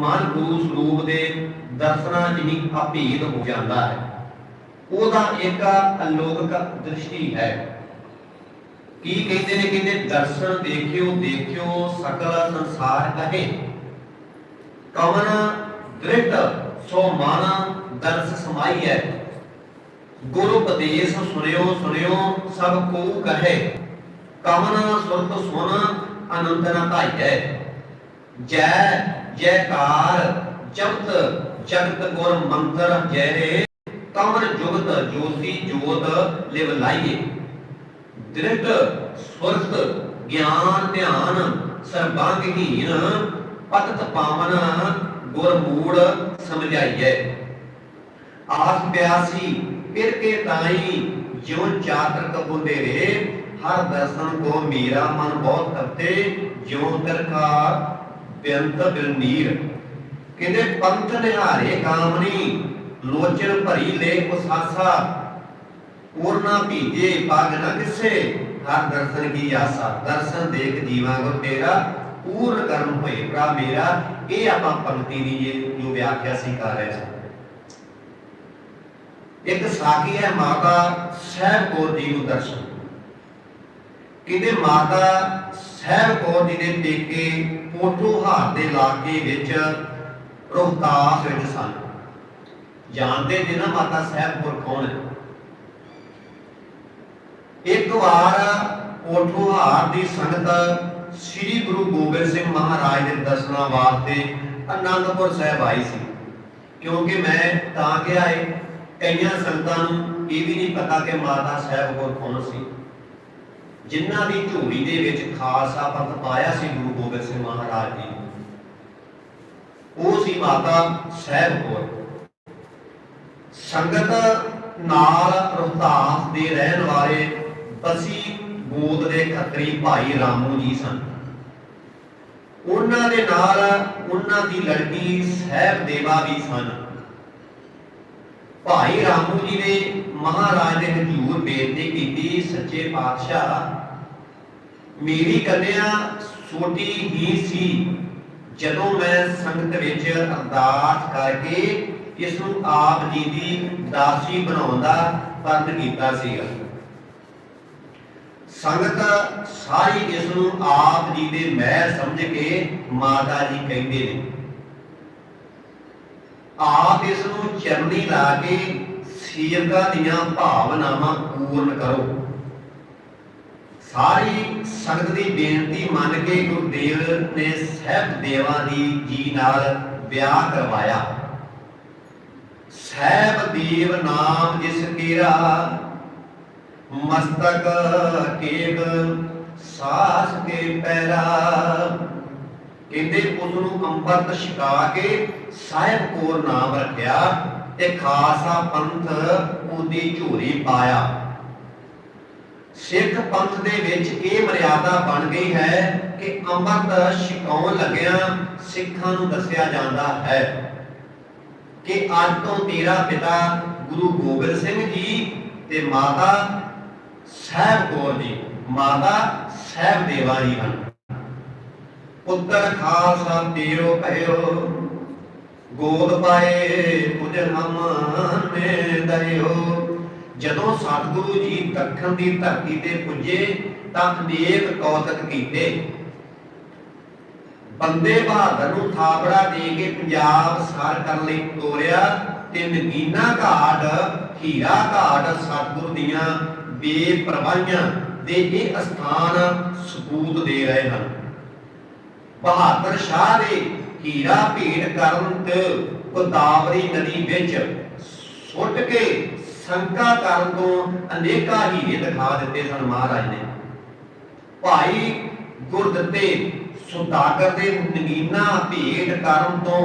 ਮਨ ਗੁਰੂ ਸਰੂਪ ਦੇ ਦਰਸ਼ਨਾਂ ਜਿਹੀ ਅਭੇਦ ਹੋ ਜਾਂਦਾ ਹੈ। ਉਹਦਾ ਇੱਕ ਅਲੋਕਿਕ ਦ੍ਰਿਸ਼ਟੀ ਹੈ। ਕੀ ਕਹਿੰਦੇ ਨੇ ਕਹਿੰਦੇ ਦਰਸ਼ਨ ਦੇਖਿਓ ਦੇਖਿਓ, ਸਕਲ ਸੰਸਾਰ ਕਹੇ। ਕਵਨ ਦ੍ਰਿਟ ਸੋ ਮਨ ਦਰਸ ਸਮਾਈ ਹੈ। ਗੁਰੂ ਉਪਦੇਸ਼ ਸੁਣਿਓ ਸੁਣਿਓ, ਸਭ ਕੋ ਕਹੇ। ਕਵਨ ਸੁਰਤ ਸੁਨ ਅਨੰਤ ਨ ਧਾਈਐ ਜੈ ਜੈਕਾਰ ਜਪਤ ਜਗਤ ਗੁਰ ਮੰਤਰ ਜੈ ਰੇ ਜੁਗਤ ਜੋਤੀ ਜੋਤ ਲਿਵ ਲਾਈਏ। ਦ੍ਰਿਟ ਸੁਰਤ ਗਿਆਨ ਧਿਆਨ ਸਰਬੰਗਹੀਨ, ਪਤਤ ਪਾਵਨ ਗੁਰ ਮੂੜ ਸਮਝਾਈਐ ਆਸ ਪਿਆਸੀ ਫਿਰ ਕੇ ਤਾਈ, ਜਿਉ ਚਾਤਰ ਕਬੁੰਦੇ ਰੇ ਹਰ ਦਰਸ਼ਨ ਕੋ ਮੇਰਾ ਮਨ ਬਹੁਤ ਕਰਤੇ ਜਿਉ ਤਰਕਾ ਬੇਅੰਤ ਬਿਰਨੀਰ ਕਹਿੰਦੇ ਪੰਥ ਨਿਹਾਰੇ ਕਾਮਨੀ, ਲੋਚਨ ਭਰੀ ਲੈ ਉਸਾਸਾ। ਪੂਰਨਾ ਭੀਜੇ ਪਗ ਨ ਕਿਸੇ, ਹਰ ਦਰਸ਼ਨ ਕੀ ਆਸਾ। ਦਰਸ਼ਨ ਦੇਖ ਜੀਵਾਂ ਕੋ ਤੇਰਾ, ਪੂਰਨ ਕਰਮ ਹੋਏ ਭਰਾ ਮੇਰਾ। ਇਹ ਆਪਾਂ ਪੰਕਤੀ ਦੀ ਜੇ ਜੋ ਵਿਆਖਿਆ ਸੀ ਕਰ ਰਹੇ ਸੀ। ਇੱਕ ਸਾਖੀ ਹੈ ਮਾਤਾ, ਸਹਿਬ ਕੌਰ ਜੀ ਨੂੰ ਦਰਸ਼ਨ। ਕਹਿੰਦੇ ਮਾਤਾ ਸਹਿਬ ਕੌਰ ਜੀ ਦੇ ਪੇਕੇ ਪੋਟੋ ਦੇ ਇਲਾਕੇ ਵਿੱਚ ਰੋਹਤਾਸ ਵਿੱਚ ਸਨ। ਜਾਣਦੇ ਨੇ ਨਾ ਮਾਤਾ ਸਾਹਿਬ ਕੌਰ ਕੌਣ ਹੈ? ਇੱਕ ਵਾਰ ਪੋਟੋ ਦੀ ਸੰਗਤ ਸ੍ਰੀ ਗੁਰੂ ਗੋਬਿੰਦ ਸਿੰਘ ਮਹਾਰਾਜ ਦੇ ਦਰਸ਼ਨਾਂ ਵਾਸਤੇ ਅਨੰਦਪੁਰ ਸਾਹਿਬ ਆਈ ਸੀ। ਕਿਉਂਕਿ ਮੈਂ ਤਾਂ ਗਿਆ ਏ, ਕਈਆਂ ਸੰਗਤਾਂ ਨੂੰ ਇਹ ਵੀ ਨਹੀਂ ਪਤਾ ਕਿ ਮਾਤਾ ਸਾਹਿਬ ਕੌਰ ਕੌਣ ਸੀ। ਜਿਨ੍ਹਾਂ ਦੀ ਝੋਲੀ ਦੇ ਵਿੱਚ ਖਾਲਸਾ ਪੰਥ ਪਾਇਆ ਸੀ ਗੁਰੂ ਗੋਬਿੰਦ ਸਿੰਘ ਮਹਾਰਾਜ ਜੀ ਉਹ ਸੀ ਮਾਤਾ ਸਾਹਿਬ ਕੋਲ ਸੰਗਤ ਨਾਲ ਰੋਹਤਾਸ ਦੇ ਰਹਿਣ ਵਾਲੇ ਬਸੀ ਗੋਦ ਦੇ ਖੱਤਰੀ ਭਾਈ ਰਾਮੂ ਜੀ ਸਨ। ਉਹਨਾਂ ਦੇ ਨਾਲ ਉਹਨਾਂ ਦੀ ਲੜਕੀ ਸਹਿਬ ਦੇਵਾ ਵੀ ਸਨ। ਭਾਈ ਰਾਮੂ ਜੀ ਨੇ ਮਹਾਰਾਜ ਦੇ ਹਜ਼ੂਰ ਬੇਨਤੀ ਕੀਤੀ, ਸੱਚੇ ਪਾਤਸ਼ਾਹ ਮੇਰੀ ਕੰਨਿਆ ਛੋਟੀ ਹੀ ਸੀ। ਜਦੋਂ ਮੈਂ ਸੰਗਤ ਵਿੱਚ ਅਰਦਾਸ ਕਰਕੇ ਇਸ ਨੂੰ ਆਪ ਜੀ ਦੀ ਦਾਸੀ ਬਣਾਉਣ ਦਾ ਪ੍ਰਣ ਕੀਤਾ ਸੀਗਾ। ਸੰਗਤ ਸਾਰੀ ਇਸ ਨੂੰ ਆਪ ਜੀ ਦੇ ਮਹਿਲ ਸਮਝ ਕੇ ਮਾਤਾ ਜੀ ਕਹਿੰਦੇ ਨੇ, ਆਪ ਇਸ ਨੂੰ ਚਰਨੀ ਲਾ ਕੇ ਸੀਰਤਾ ਦੀਆਂ ਭਾਵਨਾਵਾਂ ਪੂਰਨ ਕਰੋ। ਸਾਰੀ ਸੰਗਤ ਦੀ ਬੇਨਤੀ ਮੰਨ ਕੇ ਗੁਰਦੇਵ ਨੇ ਸਹਿਬ ਦੇਵਾਂ ਦੀ ਜੀ ਨਾਲ ਵਿਆਹ ਕਰਵਾਇਆ। ਸਹਿਬ ਦੇਵ ਨਾਮ ਜਿਸ ਕੀਰਾ, ਮਸਤਕ ਕੇਗ ਸਾਸ ਕੇ ਪੈਰਾ। ਕਹਿੰਦੇ ਉਸ ਨੂੰ ਅੰਮ੍ਰਿਤ ਛਕਾ ਕੇ ਸਾਹਿਬ ਕੋਰ ਨਾਮ ਰੱਖਿਆ ਤੇ ਖਾਸਾ ਪੰਥ ਉਹਦੀ ਝੋਰੀ ਪਾਇਆ। ਸਿੱਖ ਪੰਥ ਦੇ ਵਿੱਚ ਇਹ ਮਰਿਆਦਾ ਬਣ ਗਈ ਹੈ ਕਿ ਅੰਮ੍ਰਿਤ ਛਕਾਉਣ ਲੱਗਿਆਂ ਸਿੱਖਾਂ ਨੂੰ ਦੱਸਿਆ ਜਾਂਦਾ ਹੈ ਕਿ ਅੱਜ ਤੋਂ ਤੇਰਾ ਪਿਤਾ ਗੁਰੂ ਗੋਬਿੰਦ ਸਿੰਘ ਜੀ ਤੇ ਮਾਤਾ ਸਹਿਬ ਕੌਰ ਜੀ, ਮਾਤਾ ਸਹਿਬ ਦੇਵਾ ਜੀ ਹਨ। ਪੁੱਤਰ ਖਾਲਸਾ ਤੇਰੋ ਭਇਓ, ਗੋਦ ਪਾਏ ਤੁਝ ਹਮ ਨੇ ਦਇਓ ਜਦੋਂ ਸਤਿਗੁਰੂ ਜੀ ਦੱਖਣ ਦੀ ਧਰਤੀ ਤੇ ਪੁੱਜੇ, ਤਾਂ ਅਨੇਕ ਕੌਤਕ ਕੀਤੇ। ਬੰਦੇ ਬਹਾਦਰ ਨੂੰ ਥਾਪੜਾ ਦੇ ਕੇ ਪੰਜਾਬ ਸਾਰ ਕਰਨ ਲਈ ਤੋਰਿਆ ਤੇ ਨਗੀਨਾ ਘਾਟ, ਹੀਰਾ ਘਾਟ ਸਤਿਗੁਰ ਦੀਆਂ ਬੇਪਰਵਾਹੀਆਂ ਦੇ ਇਹ ਅਸਥਾਨ ਸਬੂਤ ਦੇ ਰਹੇ ਹਨ। ਬਹਾਦਰ ਸ਼ਾਹ ਦੇ ਹੀਰਾ ਭੇਟ ਕਰਨ ਤੇ ਗੋਦਾਵਰੀ ਨਦੀ ਵਿੱਚ ਸੁੱਟ ਕੇ ਸੰਕਾ ਕਰਨ ਤੋਂ ਅਨੇਕਾਂ ਹੀਰੇ ਦਿਖਾ ਦਿੱਤੇ ਸਨ ਮਹਾਰਾਜ ਨੇ। ਭਾਈ ਗੁਰਦੱਤੇ ਸੁਦਾਗਰ ਦੇ ਨਗੀਨਾ ਭੇਟ ਕਰਨ ਤੋਂ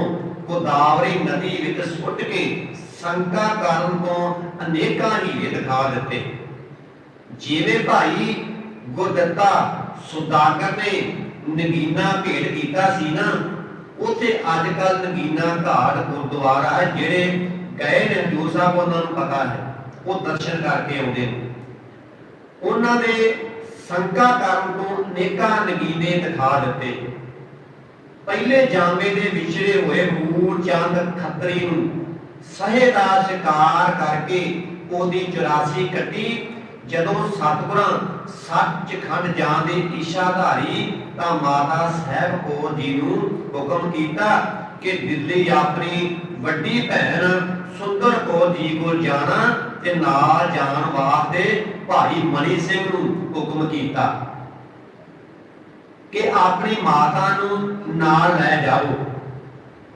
ਗੋਦਾਵਰੀ ਨਦੀ ਵਿੱਚ ਸੁੱਟ ਕੇ ਸੰਕਾ ਕਰਨ ਤੋਂ ਅਨੇਕਾਂ ਹੀਰੇ ਦਿਖਾ ਦਿੱਤੇ। ਜਿਵੇਂ ਭਾਈ ਗੁਰਦੱਤਾ ਸੁਦਾਗਰ ਨੇ ਨਗੀਨਾ ਭੇਟ ਕੀਤਾ ਸੀ ਨਾ, ਉੱਥੇ ਅੱਜ ਕੱਲ ਨਗੀਨਾ ਘਾਟ ਗੁਰਦੁਆਰਾ ਹੈ, ਜਿਹੜੇ ਗਏ ਨੇ ਹਜੂਰ ਸਾਹਿਬ ਉਹਨਾਂ ਨੂੰ ਪਤਾ ਹੈ। ਉਹ ਦਰਸ਼ਨ ਕਰਕੇ ਆਉਂਦੇ ਨੇ। ਉਹਨਾਂ ਦੇ ਸੰਕਾ ਕਰਨ ਤੋਂ ਅਨੇਕਾਂ ਨਗੀਨੇ ਦਿਖਾ ਦਿੱਤੇ। ਪਹਿਲੇ ਜਾਮੇ ਦੇ ਵਿਛੜੇ ਹੋਏ ਮੂਲ ਚੰਦ ਖੱਤਰੀ ਨੂੰ ਸਹੇ ਦਾ ਸ਼ਿਕਾਰ ਕਰਕੇ ਉਹਦੀ 84 ਕੱਟੀ। ਜਦੋਂ ਸਤਿਗੁਰਾਂ ਸੱਚਖੰਡ ਜਾਣ ਦੀ ਇਸ਼ਾਧਾਰੀ ਤਾਂ ਮਾਤਾ ਸਾਹਿਬ ਕੌਰ ਜੀ ਨੂੰ ਹੁਕਮ ਕੀਤਾ ਕਿ ਦਿੱਲੀ ਆਪਣੀ ਵੱਡੀ ਭੈਣ ਸੁੰਦਰ ਕੌਰ ਜੀ ਕੋਲ ਜਾਣਾ। ਤੇ ਨਾਲ ਜਾਣ ਵਾਸਤੇ ਭਾਈ ਮਨੀ ਸਿੰਘ ਨੂੰ ਹੁਕਮ ਕੀਤਾ ਕਿ ਆਪਣੀ ਮਾਤਾ ਨੂੰ ਨਾਲ ਲੈ ਜਾਓ।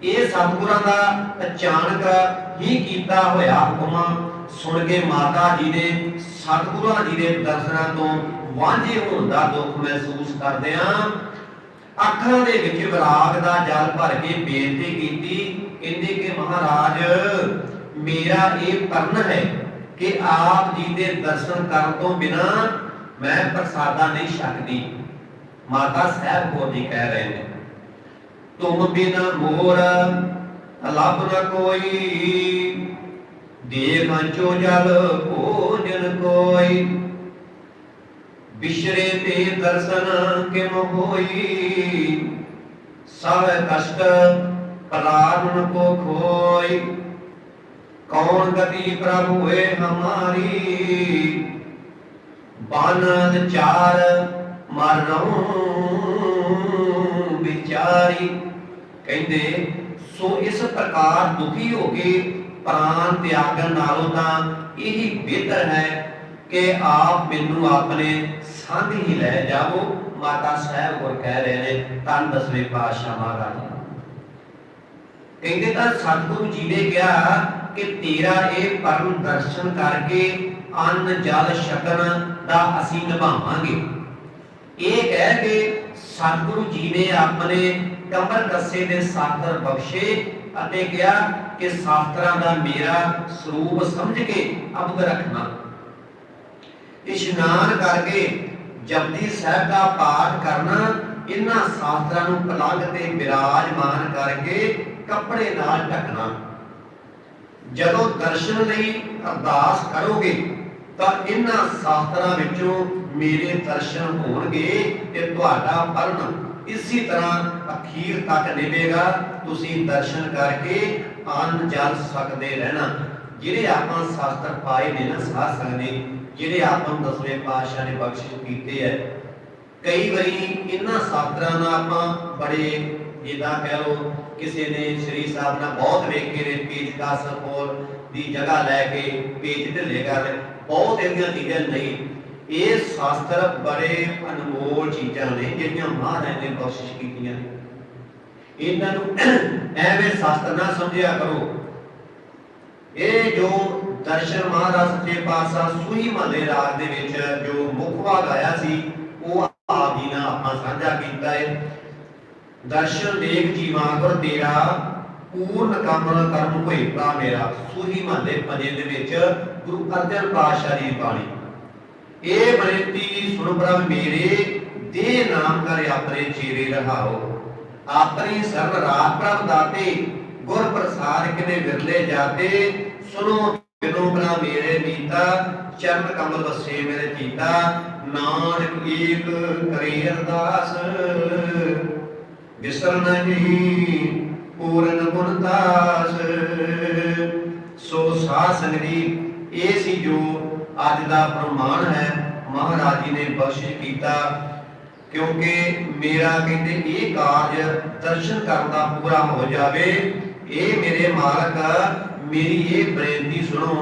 ਇਹ ਸਤਿਗੁਰਾਂ ਦਾ ਅਚਾਨਕ ਹੀ ਕੀਤਾ ਹੋਇਆ ਹੁਕਮ ਸੁਣ ਕੇ ਮਾਤਾ ਜੀ ਨੇ ਸਤਿਗੁਰਾਂ ਜੀ ਦੇ ਦਰਸ਼ਨਾਂ ਤੋਂ ਵਾਂਝੇ ਹੋਣ ਦਾ ਦੁੱਖ ਮਹਿਸੂਸ ਕਰਦਿਆਂ ਅੱਖਾਂ ਦੇ ਵਿੱਚ ਵਿਰਾਗ ਦਾ ਜਲ ਭਰ ਕੇ ਬੇਨਤੀ ਕੀਤੀ, ਕਹਿੰਦੇ ਕਿ ਮਹਾਰਾਜ, ਮੇਰਾ ਇਹ ਪਰਨ ਹੈ ਕਿ ਆਪ ਜੀ ਦੇ ਦਰਸ਼ਨ ਕਰਨ ਤੋਂ ਬਿਨਾ ਮੈਂ ਪ੍ਰਸਾਦਾ ਨਹੀਂ ਛਕਦੀ। ਮਾਤਾ ਸਾਹਿਬ ਕੌਰ ਜੀ ਕਹਿ ਰਹੇ ਨੇ, ਤੁਮ ਬਿਨ ਮੋਰ ਲੱਭ ਨ ਕੋਈ ਦੇਖ ਚੋ ਜਲ ਭੋਜਨ ਕੋਈ। ਬਿਸ਼ਰੇ ਤੇ ਦਰਸ਼ਨ ਕਿਮ ਹੋਈ, ਸਭ ਕਸ਼ਟ ਪਲਾਰਨ ਕੋ ਖੋਈ। ਕੌਣ ਗਤੀ ਪ੍ਰਭੂ ਹੈ ਹਮਾਰੀ? ਬਾਨਦ ਚਾਰ ਮਰਨੋਂ ਵਿਚਾਰੀ। ਕਹਿੰਦੇ, ਸੋ ਇਸ ਪ੍ਰਕਾਰ ਦੁਖੀ ਹੋ ਕੇ ਪ੍ਰਾਨ ਤਿਆਗਣ ਨਾਲੋਂ ਤਾਂ ਇਹੀ ਬਿਹਤਰ ਹੈ ਕਿ ਆਪ ਮੈਨੂੰ ਆਪਣੇ ਸੰਗ ਹੀ ਲੈ ਜਾਵੋ। ਮਾਤਾ ਸਾਹਿਬ ਹੋਰ ਕਹਿ ਰਹੇ ਨੇ ਤਨ ਦਸਵੇਂ ਪਾਤਸ਼ਾਹ ਮਹਾਰਾਜ। ਕਹਿੰਦੇ ਤਾਂ ਸਤਿਗੁਰੂ ਜੀ ਨੇ ਕਿਹਾ ਕਿ ਤੇਰਾ ਇਹ ਪਰਮ ਦਰਸ਼ਨ ਕਰਕੇ ਅੰਨ ਜਲ ਛਕਣ ਦਾ ਅਸੀਂ ਨਿਭਾਵਾਂਗੇ। ਇਹ ਕਹਿ ਕੇ ਸਤਿਗੁਰੂ ਜੀ ਨੇ ਆਪਣੇ ਕਮਰ ਕੱਸੇ ਦੇ ਸਾਤਰ ਬਖਸ਼ੇ ਅਤੇ ਕਿਹਾ ਕਿ ਸਾਸਤਰਾਂ ਦਾ ਮੇਰਾ ਸਰੂਪ ਸਮਝ ਕੇ ਅਬਦ ਰੱਖਣਾ। ਇਸ਼ਨਾਨ ਕਰਕੇ ਜਪਜੀ ਸਾਹਿਬ ਦਾ ਪਾਠ ਕਰਨਾ ਇਹਨਾਂ ਸਾਸਤਰਾਂ ਨੂੰ ਪਲੰਗ ਤੇ ਵਿਰਾਜਮਾਨ ਕਰਕੇ ਕੱਪੜੇ ਨਾਲ ਢੱਕਣਾ। ਜਦੋਂ ਦਰਸ਼ਨ ਲਈ ਅਰਦਾਸ ਕਰੋਗੇ, ਤਾਂ ਇਹਨਾਂ ਸਾਸਤਰਾਂ ਵਿੱਚੋਂ ਮੇਰੇ ਦਰਸ਼ਨ ਹੋਣਗੇ ਤੇ ਤੁਹਾਡਾ ਪਰਨ ਇਸੇ ਤਰ੍ਹਾਂ ਅਖੀਰ ਤੱਕ ਨਿਭੇਗਾ। ਤੁਸੀਂ ਦਰਸ਼ਨ ਕਰਕੇ ਅੰਨ ਜਲ ਸਕਦੇ ਰਹਿਣਾ। ਜਿਹੜੇ ਆਪਾਂ ਸ਼ਾਸਤਰ ਪਾਏ ਨੇ ਨਾ ਸਾਧ ਸਕਦੇ ਜਿਹੜੇ ਆਪਾਂ ਨੂੰ ਦਸਵੇਂ ਪਾਤਸ਼ਾਹ ਨੇ ਬਖਸ਼ਿਸ਼ ਕੀਤੇ ਐ ਕਈ ਵਾਰੀ ਇਹਨਾਂ ਸ਼ਾਸਤਰਾਂ ਨਾਲ ਆਪਾਂ ਬੜੇ ਜਿੱਦਾਂ ਕਹਿ ਲਓ ਕਿਸੇ ਨੇ ਸ੍ਰੀ ਸਾਹਿਬ ਨਾਲ ਬਹੁਤ ਵੇਖੇ ਨੇ ਪੇਜ ਕਾਸਰਪੁਰ ਦੀ ਜਗ੍ਹਾ ਲੈ ਕੇ ਪੇਜ ਢਿੱਲੇ ਕਰ ਬਹੁਤ ਇਹਦੀਆਂ ਚੀਜ਼ਾਂ ਨਹੀਂ। ਇਹ ਸ਼ਾਸਤਰ ਬੜੇ ਅਨਮੋਲ ਚੀਜ਼ਾਂ ਨੇ ਜਿਹੜੀਆਂ ਮਹਾਰਾਜ ਨੇ ਬਖਸ਼ਿਸ਼ ਕੀਤੀਆਂ ਨੇ। ਇਹਨਾਂ ਨੂੰ ਐਵੇਂ ਸ਼ਾਸਤਰ ਨਾ ਸਮਝਿਆ ਕਰੋ। ਇਹ ਜੋ ਦਰਸ਼ਨ ਮਹਾਰਾਜ ਸੱਚੇ ਪਾਤਸ਼ਾਹ ਸੂਹੀ ਮਹੱਲੇ ਰਾਗ ਦੇ ਵਿੱਚ ਜੋ ਮੁਖਵਾ ਗਾਇਆ ਸੀ, ਉਹ ਆਪ ਜੀ ਨਾਲ ਆਪਾਂ ਸਾਂਝਾ ਕੀਤਾ ਹੈ ਦਰਸ਼ਨ ਦੇਖ ਜੀਵਾਂ ਗੁਰ ਤੇਰਾ, ਪੂਰਨ ਕੰਮ ਕਰਮ ਹੋਏ ਭਰਾ ਮੇਰਾ। ਸੂਹੀ ਮਹੱਲੇ ਪਦੇ ਦੇ ਵਿੱਚ ਗੁਰੂ ਅਰਜਨ ਪਾਤਸ਼ਾਹ ਦੀ ਬਾਣੀ। ਇਹ ਬਨੇਤੀ ਸੁਣ ਪ੍ਰਭ ਮੇਰੇ ਦੇ ਨਾਮ ਕਰ ਆਪਣੇ ਚੇਰੇ ਰਹਾਓ। ਆਪਣੀ ਸਰਬ ਰਾਤ ਪ੍ਰਭ ਦਾਤੇ, ਗੁਰ ਪ੍ਰਸਾਦ ਕਿਨੇ ਵਿਰਲੇ ਜਾਤੇ ਸੁਨੋ ਬਿਨੋ ਬਨਾ ਮੇਰੇ ਮੀਤਾ, ਚਰਨ ਕਮਲ ਵਸੇ ਮੇਰੇ ਚੀਤਾ ਨਾਨਕ ਏਕ ਕਰੇ ਅਰਦਾਸ। ਵਿਸਰ ਨਹੀਂ, ਪੂਰਨ ਗੁਣ ਦਾਸ ਸੋ ਸਾਧ ਸੰਗਤੀ ਇਹ ਸੀ ਜੋ ਅੱਜ ਦਾ ਪ੍ਰਮਾਣ ਹੈ। ਮਹਾਰਾਜ ਜੀ ਨੇ ਬਖਸ਼ਿਸ਼ ਕੀਤਾ, ਕਿਉਂਕਿ ਮੇਰਾ ਕਹਿੰਦੇ ਇਹ ਕਾਰਜ ਦਰਸ਼ਨ ਕਰਨ ਦਾ ਪੂਰਾ ਹੋ ਜਾਵੇ। ਇਹ ਮੇਰੇ ਮਾਲਕ, ਮੇਰੀ ਇਹ ਬੇਨਤੀ ਸੁਣੋ,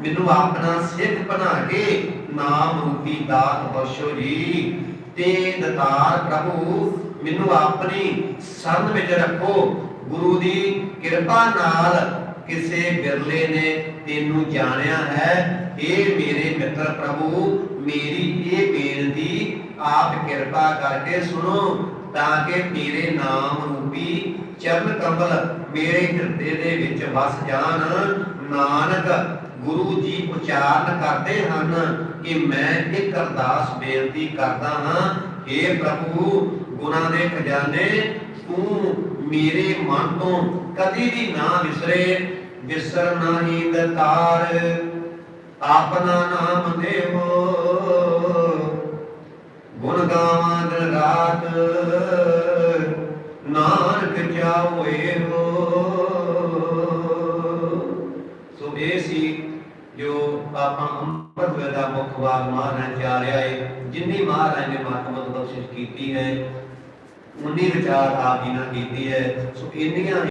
ਮੈਨੂੰ ਆਪਣਾ ਸਿੱਖ ਬਣਾ ਕੇ ਨਾਮ ਰੂਪੀ ਦਾਤ ਬਖਸ਼ੋ ਜੀ। ਤੇ ਦਤਾਰ ਪ੍ਰਭੂ ਮੈਨੂੰ ਆਪਣੀ ਸੰਨ ਵਿੱਚ ਰੱਖੋ। ਗੁਰੂ ਦੀ ਕਿਰਪਾ ਨਾਲ ਕਿਸੇ ਬਿਰਲੇ ਨੇ ਤੈਨੂੰ ਜਾਣਿਆ ਹੈ। ਇਹ ਮੇਰੇ ਮਿੱਤਰ ਪ੍ਰਭੂ, ਮੇਰੀ ਇਹ ਬੇਨਤੀ, ਆਪ ਕਿਰਪਾ ਕਰਕੇ ਸੁਣੋ ਤਾਂ ਕਿ ਮੇਰੇ ਨਾਮ ਰੂਪੀ ਚਰਨ ਕਮਲ ਮੇਰੇ ਹਿਰਦੇ ਦੇ ਵਿੱਚ ਵਸ ਜਾਣ। ਨਾਨਕ, ਗੁਰੂ ਜੀ ਉਚਾਰਨ ਕਰਦੇ ਹਨ ਕਿ ਮੈਂ ਇੱਕ ਅਰਦਾਸ ਬੇਨਤੀ ਕਰਦਾ ਹਾਂ। हे ਪ੍ਰਭੂ ਗੁਨਾਹ ਦੇ ਖਜ਼ਾਨੇ ਤੂੰ ਮੇਰੇ ਮਨ ਤੋਂ ਕਦੀ ਵੀ ਨਾ ਵਿਸਰੇ, ਵਿਸਰ ਨਹੀਂ ਦਤਾਰ। ਆਪਣਾ ਨਾਮ ਦੇਵੋ। ਗੁਣ ਗਾਵਾਂ ਦਿਨ ਰਾਤ, ਨਾਨਕ ਚਾਹੋਏ ਹੋ। ਸੋ ਇਹ ਸੀ ਜੋ ਆਪਾਂ ਅੰਮ੍ਰਿਤ ਵੇਲੇ ਮੁੱਖ ਵਾਰ ਮਹਾਰਾਜ ਚਾਰਿਆ ਏ ਜਿੰਨੀ ਮਹਾਰਾਜ ਨੇ ਮਹਤਮਤ ਬਖਸ਼ਿਸ਼ ਕੀਤੀ ਹੈ ਉਨੀ ਵਿਚਾਰ ਆਪ ਜੀ ਨਾਲ ਕੀਤੀ ਹੈ। ਸੋ ਇੰਨੀਆਂ